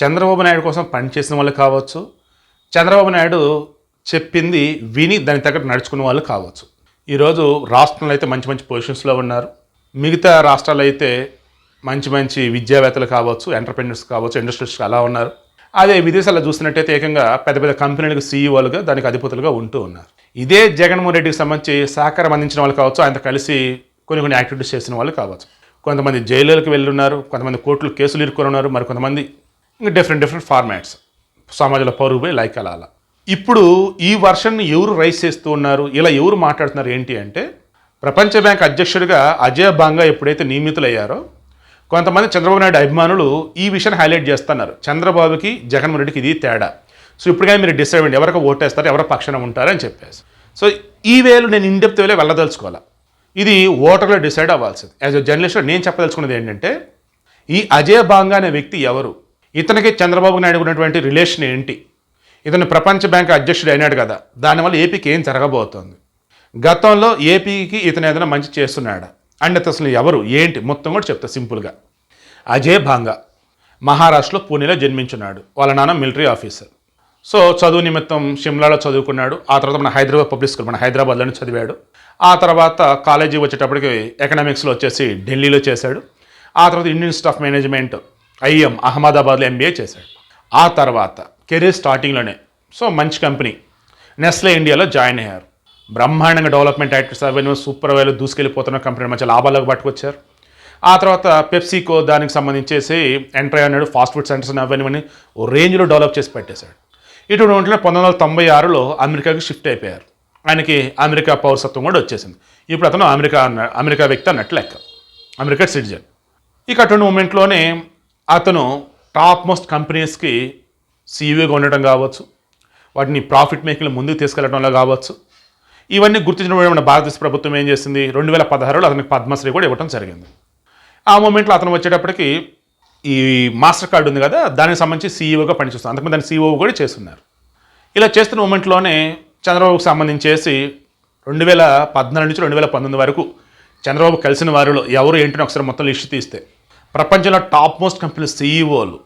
చంద్రబాబు నాయుడు కోసం పనిచేసిన వాళ్ళు కావచ్చు చంద్రబాబు నాయుడు చెప్పింది విని దాని తగ్గట్టు నడుచుకున్న వాళ్ళు కావచ్చు. ఈరోజు రాష్ట్రంలో అయితే మంచి మంచి పొజిషన్స్లో ఉన్నారు. మిగతా రాష్ట్రాలు అయితే మంచి మంచి విద్యావేత్తలు కావచ్చు ఎంటర్ప్రెన్యూర్స్ కావచ్చు ఇండస్ట్రీస్ అలా ఉన్నారు. అదే విదేశాల్లో చూసినట్టయితే ఏకంగా పెద్ద పెద్ద కంపెనీలకు సీఈఓలుగా దానికి అధిపతులుగా ఉంటూ ఉన్నారు. ఇదే జగన్మోహన్ రెడ్డికి సంబంధించి సహకారం అందించిన వాళ్ళు కావచ్చు ఆయనతో కలిసి కొన్ని కొన్ని యాక్టివిటీస్ చేసిన వాళ్ళు కావచ్చు. కొంతమంది జైలులకు వెళ్ళి ఉన్నారు కొంతమంది కోర్టులు కేసులు ఇరుక్కొని ఉన్నారు మరి కొంతమంది ఇంకా డిఫరెంట్ డిఫరెంట్ ఫార్మాట్స్ సమాజంలో పరువు లైక్ అలా అలా. ఇప్పుడు ఈ వర్షన్ని ఎవరు రైస్ చేస్తూ ఉన్నారు? ఇలా ఎవరు మాట్లాడుతున్నారు ఏంటి అంటే ప్రపంచ బ్యాంక్ అధ్యక్షుడిగా అజయ్ బాంగా ఎప్పుడైతే నియమితులయ్యారో కొంతమంది చంద్రబాబు నాయుడు అభిమానులు ఈ విషయాన్ని హైలైట్ చేస్తున్నారు. చంద్రబాబుకి జగన్మోహన్ రెడ్డికి ఇది తేడా. సో ఇప్పటికైనా మీరు డిసైడ్ అవ్వండి ఎవరికి ఓటేస్తారు ఎవరి పక్షాన ఉంటారు అని చెప్పేసి. సో ఈ వేలు నేను ఇండెప్త్ వేలే వెళ్ళదలుచుకోవాలి? ఇది ఓటర్లో డిసైడ్ అవ్వాల్సింది. యాజ్ అ జర్నలిస్ట్లో నేను చెప్పదలుచుకున్నది ఏంటంటే ఈ అజయ్ బాంగా అనే వ్యక్తి ఎవరు? ఇతనికి చంద్రబాబు నాయుడు ఉన్నటువంటి రిలేషన్ ఏంటి? ఇతను ప్రపంచ బ్యాంక్ అధ్యక్షుడు అయినాడు కదా దానివల్ల ఏపీకి ఏం జరగబోతోంది? గతంలో ఏపీకి ఇతను ఏదైనా మంచి చేస్తున్నాడా? అండ్ అసలు ఎవరు? ఏంటి? మొత్తం కూడా చెప్తా సింపుల్గా అజయ్ భాంగా మహారాష్ట్రలో పూణేలో జన్మించున్నాడు వాళ్ళ నాన్న మిలిటరీ ఆఫీసర్ సో చదువు నిమిత్తం షిమ్లాలో చదువుకున్నాడు ఆ తర్వాత మన హైదరాబాద్ పబ్లిక్ స్కూల్ మన హైదరాబాద్లోనే చదివాడు. ఆ తర్వాత కాలేజీ వచ్చేటప్పటికి ఎకనామిక్స్లో వచ్చేసి ఢిల్లీలో చేశాడు. ఆ తర్వాత Indian staff of management IM అహ్మదాబాద్లో ఎంబీఏ చేశాడు. ఆ తర్వాత కెరీర్ స్టార్టింగ్లోనే సో మంచి కంపెనీ. నెస్లే ఇండియాలో జాయిన్ అయ్యారు. బ్రహ్మాండంగా డెవలప్మెంట్ యాక్టివిటీస్ అవన్నీ సూపర్ వేలు దూసుకెళ్ళిపోతున్న కంపెనీ మంచి లాభాలకు పట్టుకొచ్చారు. ఆ తర్వాత పెప్సీకో దానికి సంబంధించేసి ఎంటర్ అయ్యాడు ఫాస్ట్ ఫుడ్ సెంటర్స్ అవన్నీ ఓ రేంజ్లో డెవలప్ చేసి పెట్టేశాడు. ఇటువంటి ఉంటే పంతొమ్మిది వందల తొంభై ఆరులో అమెరికాకి షిఫ్ట్ అయిపోయారు. ఆయనకి అమెరికా పౌరసత్వం కూడా వచ్చేసింది. ఇప్పుడు అతను అమెరికా అమెరికా వ్యక్తి అన్నట్టు లెక్క. America citizen. ఇక అటువంటి మూమెంట్లోనే అతను టాప్ మోస్ట్ కంపెనీస్కి సీఈఓగా ఉండటం కావచ్చు వాటిని ప్రాఫిట్ మేకింగ్ ముందుకు తీసుకెళ్ళడంలో కావచ్చు. ఇవన్నీ గుర్తించడం మన భారతదేశ ప్రభుత్వం ఏం చేసింది? రెండు వేల పదహారులో అతనికి పద్మశ్రీ కూడా ఇవ్వడం జరిగింది. ఆ మూమెంట్లో అతను వచ్చేటప్పటికి ఈ మాస్టర్ కార్డు ఉంది కదా దానికి సంబంధించి సీఈఓగా పనిచేస్తుంది అంతకుముందు దాని సీఈఓ కూడా చేస్తున్నారు. ఇలా చేస్తున్న మూమెంట్లోనే చంద్రబాబుకు సంబంధించేసి రెండు వేల పద్నాలుగు నుంచి రెండు వేల పంతొమ్మిది వరకు చంద్రబాబు కలిసిన వారిలో ఎవరు ఏంటని ఒకసారి మొత్తం లిస్ట్ తీస్తే ప్రపంచంలో టాప్ మోస్ట్ కంపెనీ సీఈఓలు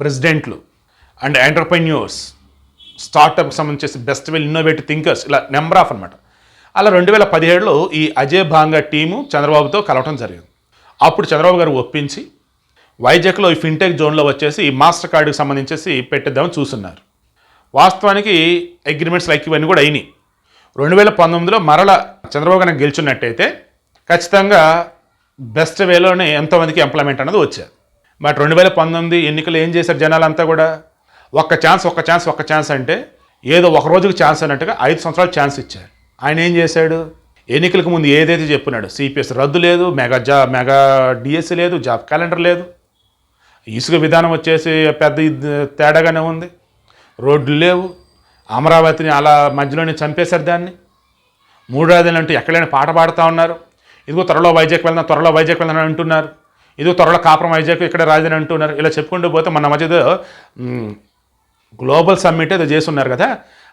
ప్రెసిడెంట్లు అండ్ ఎంటర్ప్రెన్యూర్స్ స్టార్టప్కి సంబంధించి బెస్ట్ వెల్ ఇన్నోవేటివ్ థింకర్స్ ఇలా నెంబర్ ఆఫ్ అనమాట అలా రెండు వేల పదిహేడులో ఈ అజయ్ భాంగా టీము చంద్రబాబుతో కలవటం జరిగింది. అప్పుడు చంద్రబాబు గారు ఒప్పించి వైజాగ్లో ఈ ఫిన్టెక్ జోన్లో వచ్చేసి ఈ మాస్టర్ కార్డుకి సంబంధించేసి పెట్టిద్దామని చూస్తున్నారు. వాస్తవానికి అగ్రిమెంట్స్ లైక్ ఇవన్నీ కూడా అయినాయి. రెండు వేల పంతొమ్మిదిలో మరల చంద్రబాబు గారిని గెలుచున్నట్టయితే ఖచ్చితంగా బెస్ట్ వేలోనే ఎంతోమందికి ఎంప్లాయ్మెంట్ అన్నది వచ్చారు. బట్ రెండు వేల పంతొమ్మిది ఎన్నికలు ఏం చేశారు జనాలంతా కూడా? ఒక్క ఛాన్స్ ఒక్క ఛాన్స్ ఒక్క ఛాన్స్ అంటే ఏదో ఒక రోజుకి ఛాన్స్ అన్నట్టుగా ఐదు సంవత్సరాలు ఛాన్స్ ఇచ్చారు. ఆయన ఏం చేశాడు? ఎన్నికలకు ముందు ఏదైతే చెప్పినాడు సిపిఎస్ రద్దు లేదు మెగా జా మెగా డిఎస్సి లేదు జాబ్ క్యాలెండర్ లేదు. ఇసుక విధానం వచ్చేసి పెద్ద తేడాగానే ఉంది. రోడ్లు లేవు. అమరావతిని అలా మధ్యలోనే చంపేశారు దాన్ని. మూడు అంటూ ఎక్కడైనా పాట పాడుతూ ఉన్నారు. ఇదిగో త్వరలో వైజాగ్ వెళ్దాం త్వరలో వైజాగ్ వెళ్దాం అని అంటున్నారు. ఇదిగో త్వరలో కాపురం వైజాగ్ ఇక్కడ రాజధాని అంటున్నారు. ఇలా చెప్పుకుంటూ పోతే మన మధ్యలో గ్లోబల్ సమ్మిట్ ఏదో చేస్తున్నారు కదా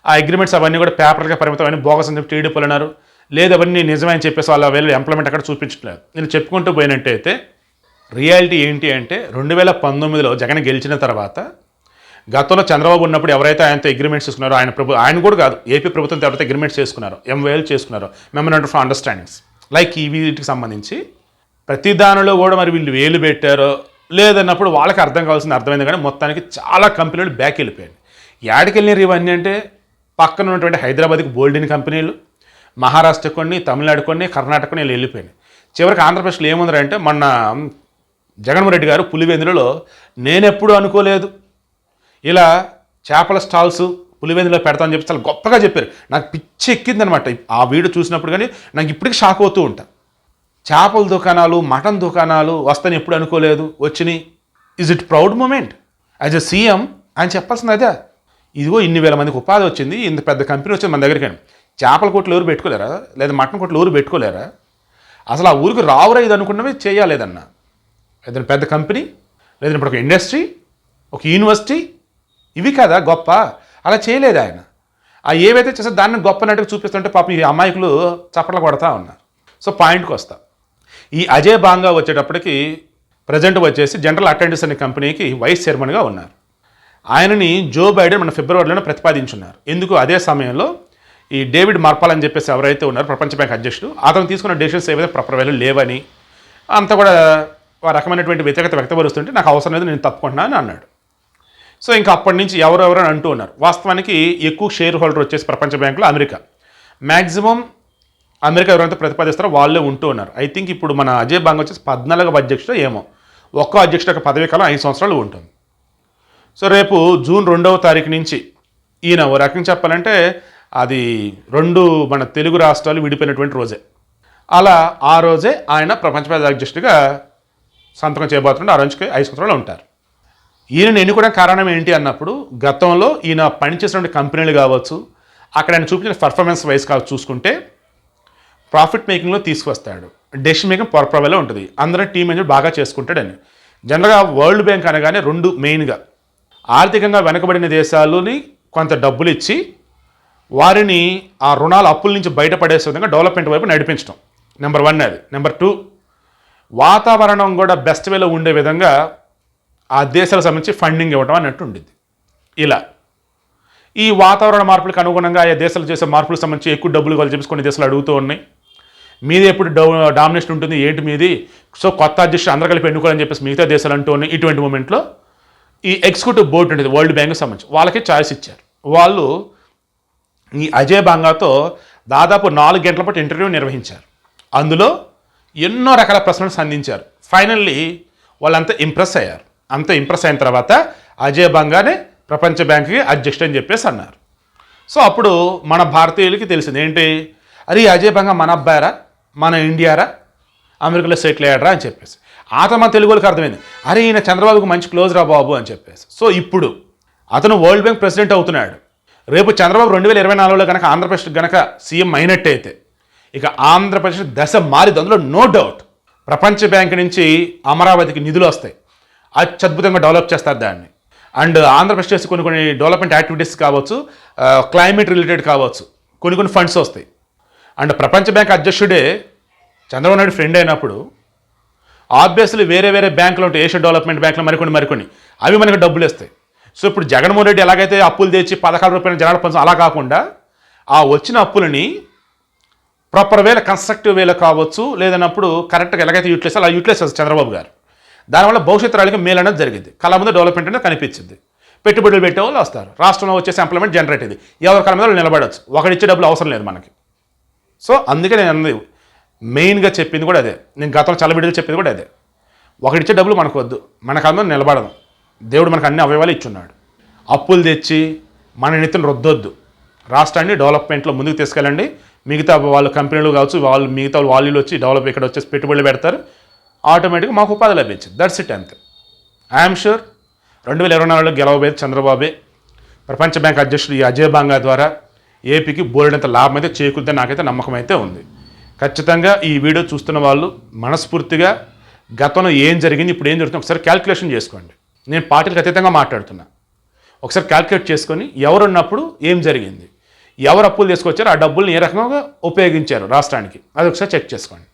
ఆ అగ్రిమెంట్స్ అవన్నీ కూడా పేపర్గా పరిమితం అని బోగస్ అని చెప్పి టీడీపీలు అన్నారు. లేదు అవన్నీ నిజమని చెప్పేసి వాళ్ళ వెళ్ళి ఎంప్లాయ్మెంట్ అక్కడ చూపించట్లేదు. నేను చెప్పుకుంటూ పోయినట్టయితే రియాలిటీ ఏంటి అంటే రెండు వేల పంతొమ్మిదిలో జగన్ గెలిచిన తర్వాత గతంలో చంద్రబాబు ఉన్నప్పుడు ఎవరైతే ఆయనతో అగ్రిమెంట్స్ చేసుకున్నారో ఆయన ప్రభు ఆయన కూడా కాదు ఏపీ ప్రభుత్వంతో ఎవరైతే అగ్రిమెంట్స్ చేసుకున్నారో ఎంవేలు చేసుకున్నారో. మెమోరాండం ఆఫ్ అండర్స్టాండింగ్స్ లైక్ ఈ వీటికి సంబంధించి ప్రతి దానిలో కూడా మరి వీళ్ళు వేలు పెట్టారో లేదన్నప్పుడు వాళ్ళకి అర్థం కావాల్సింది అర్థమైంది కానీ మొత్తానికి చాలా కంపెనీలు బ్యాక్ వెళ్ళిపోయాయి. యాడికి వెళ్ళినారు ఇవన్నీ అంటే పక్కన ఉన్నటువంటి హైదరాబాద్కి బోల్డిన్ కంపెనీలు మహారాష్ట్ర కొన్ని తమిళనాడు కొన్ని కర్ణాటక కొన్ని వెళ్ళిపోయినాయి. చివరికి ఆంధ్రప్రదేశ్లో ఏముందంటే మొన్న జగన్మోహన్ రెడ్డి గారు పులివెందులలో నేనెప్పుడు అనుకోలేదు. ఇలా చేపల స్టాల్స్ పులివెందులో పెడతామని చెప్పి చాలా గొప్పగా చెప్పారు. నాకు పిచ్చి ఎక్కిందనమాట. ఆ వీడియో చూసినప్పుడు కానీ నాకు ఇప్పటికి షాక్ అవుతూ ఉంటా. చేపల దుకాణాలు మటన్ దుకాణాలు వస్తాయని ఎప్పుడు అనుకోలేదు. వచ్చినాయి is it proud moment as a CM ఆయన చెప్పాల్సింది అదే. ఇదిగో ఇన్ని వేల మందికి ఉపాధి వచ్చింది. ఇంత పెద్ద కంపెనీ వచ్చింది మన దగ్గరికి చేపల కొట్లు ఎవరు పెట్టుకోలేరా? లేదా మటన్ కొట్లు ఎవరు పెట్టుకోలేరా? అసలు ఆ ఊరికి రావురా ఇది అనుకున్నవి చేయాలేదన్నా. ఏదైనా పెద్ద కంపెనీ లేదంటే ఇప్పుడు ఒక ఇండస్ట్రీ ఒక యూనివర్సిటీ ఇవి కదా? గొప్ప. అలా చేయలేదు ఆయన. ఆ ఏవైతే చేస్తే దాన్ని గొప్ప నటుకు చూపిస్తుంటే పాపం ఈ అమాయకులు చప్పట్లు కొడతా ఉన్నారు. సో పాయింట్కి వస్తా. ఈ అజయ్ బాంగా వచ్చేటప్పటికి ప్రజెంట్ వచ్చేసి జనరల్ అటెండెన్స్ అనే కంపెనీకి వైస్ చైర్మన్గా ఉన్నారు. ఆయనని జో బైడెన్ మన ఫిబ్రవరిలోనే ప్రతిపాదించున్నారు. ఎందుకు? అదే సమయంలో ఈ డేవిడ్ మార్పాల్ అని చెప్పేసి ఎవరైతే ఉన్నారో ప్రపంచ బ్యాంక్ అధ్యక్షుడు అతను తీసుకున్న డెసిషన్స్ ఏవైతే ప్రాపర్ వేలో లేవని అంతా కూడా ఆ రకమైనటువంటి వ్యతిరేకత వ్యక్తపరుస్తుంటే నాకు అవసరం లేదు నేను తప్పుకుంటున్నా అని అన్నాడు. సో ఇంకా అప్పటి నుంచి ఎవరెవరు అని అంటూ ఉన్నారు. వాస్తవానికి ఎక్కువ షేర్ హోల్డర్ వచ్చేసి ప్రపంచ బ్యాంకులో అమెరికా. మ్యాక్సిమం అమెరికా ఎవరైతే ప్రతిపాదిస్తారో వాళ్ళే ఉంటూ ఉన్నారు. ఐ థింక్ ఇప్పుడు మన అజయ్ బాంగ్ వచ్చేసి పద్నాలుగవ అధ్యక్షుడు ఏమో. ఒక్క అధ్యక్షుడు యొక్క పదవీ కాలం ఐదు సంవత్సరాలు ఉంటుంది. సో రేపు జూన్ రెండవ తారీఖు నుంచి ఈయన ఓ రకం చెప్పాలంటే అది రెండు మన తెలుగు రాష్ట్రాలు విడిపోయినటువంటి రోజే. అలా ఆ రోజే ఆయన ప్రపంచ అధ్యక్షుడిగా సంతకం చేయబోతుంటే ఆ రోజుకి ఐదు సంవత్సరాలు ఉంటారు. ఈయనను ఎన్నుకోవడం కారణం ఏంటి అన్నప్పుడు గతంలో ఈయన పనిచేసినటువంటి కంపెనీలు కావచ్చు అక్కడ ఆయన చూపించిన పర్ఫార్మెన్స్ వైజ్ కావచ్చు చూసుకుంటే ప్రాఫిట్ మేకింగ్లో తీసుకొస్తాడు. డెసిషన్ మేకింగ్ పర్పరవేలో ఉంటుంది. అందరూ టీం మేనేజర్ బాగా చేసుకుంటాడని. జనరల్గా వరల్డ్ బ్యాంక్ అనగానే రెండు మెయిన్గా ఆర్థికంగా వెనకబడిన దేశాలని కొంత డబ్బులు ఇచ్చి వారిని ఆ రుణాల అప్పుల నుంచి బయటపడేసే విధంగా డెవలప్మెంట్ వైపు నడిపించడం నెంబర్ వన్ అది. నెంబర్ టూ వాతావరణం కూడా బెస్ట్ వేలో ఉండే విధంగా ఆ దేశాలకు సంబంధించి ఫండింగ్ ఇవ్వడం అన్నట్టు ఉండింది ఇలా. ఈ వాతావరణ మార్పులకు అనుగుణంగా ఆయా దేశాలు చేసే మార్పులకు సంబంధించి ఎక్కువ డబ్బులు వాళ్ళు చెప్పేసి కొన్ని దేశాలు అడుగుతూ ఉన్నాయి. మీది ఎప్పుడు డౌ డామినేషన్ ఉంటుంది ఏంటి మీది? సో కొత్త అధ్యక్షుడు అందరూ కలిపి ఎన్నుకోవాలని చెప్పేసి మిగతా దేశాలు అంటూ ఉన్నాయి. ఇటువంటి మూమెంట్లో ఈ ఎగ్జిక్యూటివ్ బోర్డు ఉండేది వరల్డ్ బ్యాంక్కి సంబంధించి. వాళ్ళకి ఛాయిస్ ఇచ్చారు. వాళ్ళు ఈ అజయ్ బాంగాతో దాదాపు నాలుగు గంటల పాటు ఇంటర్వ్యూ నిర్వహించారు. అందులో ఎన్నో రకాల ప్రశ్నలు సంధించారు. ఫైనల్లీ వాళ్ళంతా ఇంప్రెస్ అయ్యారు. అంత ఇంప్రెస్ అయిన తర్వాత అజయ్ బంగానే ప్రపంచ బ్యాంకుకి అధ్యక్షుడు అని చెప్పేసి అన్నారు. సో అప్పుడు మన భారతీయులకి తెలిసింది ఏంటి? అరే ఈ అజయ్ బంగా మన అబ్బాయరా? మన ఇండియారా? అమెరికాలో సెటిల్ అయ్యాడరా అని చెప్పేసి. ఆత మన తెలుగు వాళ్ళకి అర్థమైంది అరే ఈయన చంద్రబాబుకు మంచి క్లోజ్ రా బాబు అని చెప్పేసి. సో ఇప్పుడు అతను వరల్డ్ బ్యాంక్ ప్రెసిడెంట్ అవుతున్నాడు. రేపు చంద్రబాబు రెండు వేల ఇరవై నాలుగులో కనుక ఆంధ్రప్రదేశ్ కనుక సీఎం అయినట్టయితే ఇక ఆంధ్రప్రదేశ్ దశ మారిది. అందులో నో డౌట్ ప్రపంచ బ్యాంక్ నుంచి అమరావతికి నిధులు వస్తాయి. అత్యద్భుతంగా డెవలప్ చేస్తారు దాన్ని. అండ్ ఆంధ్రప్రదేశ్ కొన్ని కొన్ని డెవలప్మెంట్ యాక్టివిటీస్ కావచ్చు క్లైమేట్ రిలేటెడ్ కావచ్చు కొన్ని కొన్ని ఫండ్స్ వస్తాయి. అండ్ ప్రపంచ బ్యాంక్ అధ్యక్షుడే చంద్రబాబు నాయుడు ఫ్రెండ్ అయినప్పుడు ఆబ్వియస్లీ వేరే వేరే బ్యాంకులు ఉంటాయి. ఏషియన్ డెవలప్మెంట్ బ్యాంకులు మరికొన్ని మరికొన్ని. అవి మనకు డబ్బులు ఇస్తాయి. సో ఇప్పుడు జగన్మోహన్ రెడ్డి ఎలాగైతే అప్పులు తెచ్చి పథకాల రూపాయల జనాల పంచం అలా కాకుండా ఆ వచ్చిన అప్పులని ప్రాపర్ వేల కన్స్ట్రక్టివ్ వేలో కావచ్చు లేదన్నప్పుడు కరెక్ట్గా ఎలాగైతే యూటిలైజ్ అలా యూటిలైజ్ చేస్తారు చంద్రబాబు గారు. దానివల్ల భవిష్యత్తు రాళ్ళకి మేలు అనేది జరిగింది. కళ ముందు డెవలప్మెంట్ అనేది కనిపించింది. పెట్టుబడులు పెట్టే వాళ్ళు వస్తారు. రాష్ట్రంలో వచ్చేసి ఎంప్లాయ్మెంట్ జనరేట్ ఇది ఎవరి కళ మీద వాళ్ళు నిలబడవచ్చు ఒకడిచ్చే డబ్బులు అవసరం లేదు మనకి. సో అందుకే నేను అన్నది మెయిన్గా చెప్పింది కూడా అదే. నేను గతంలో చల్లబిడ్డలు చెప్పింది కూడా అదే. ఒకడిచ్చే డబ్బులు మనకు వద్దు. మన కళ మీద నిలబడదాం. దేవుడు మనకు అన్ని అవయవాలు ఇచ్చున్నాడు. అప్పులు తెచ్చి మన నెత్తిని రొద్దొద్దు. రాష్ట్రాన్ని డెవలప్మెంట్లో ముందుకు తీసుకెళ్ళండి. మిగతా వాళ్ళ కంపెనీలు కావచ్చు వాళ్ళు మిగతా వాళ్ళు వచ్చి డెవలప్ ఇక్కడ వచ్చేసి పెట్టుబడులు పెడతారు. ఆటోమేటిక్గా మాకు ఉపాధి లభించింది. దట్స్ ఇట్ అంతే. ఐఎమ్ షూర్ రెండు వేల ఇరవై నాలుగులో గెలవబోయేది చంద్రబాబే. ప్రపంచ బ్యాంక్ అధ్యక్షుడు ఈ అజయ్ బాంగా ద్వారా ఏపీకి బోలెడంత లాభం అయితే చేకూరుద్దని నాకైతే నమ్మకం అయితే ఉంది. ఖచ్చితంగా ఈ వీడియో చూస్తున్న వాళ్ళు మనస్ఫూర్తిగా గతంలో ఏం జరిగింది ఇప్పుడు ఏం జరుగుతుంది ఒకసారి క్యాల్కులేషన్ చేసుకోండి. నేను పార్టీలకు అతీతంగా మాట్లాడుతున్నా. ఒకసారి క్యాల్కులేట్ చేసుకొని ఎవరున్నప్పుడు ఏం జరిగింది ఎవరు అప్పులు తీసుకొచ్చారో ఆ డబ్బుల్ని ఏ రకంగా ఉపయోగించారు రాష్ట్రానికి అది ఒకసారి చెక్ చేసుకోండి.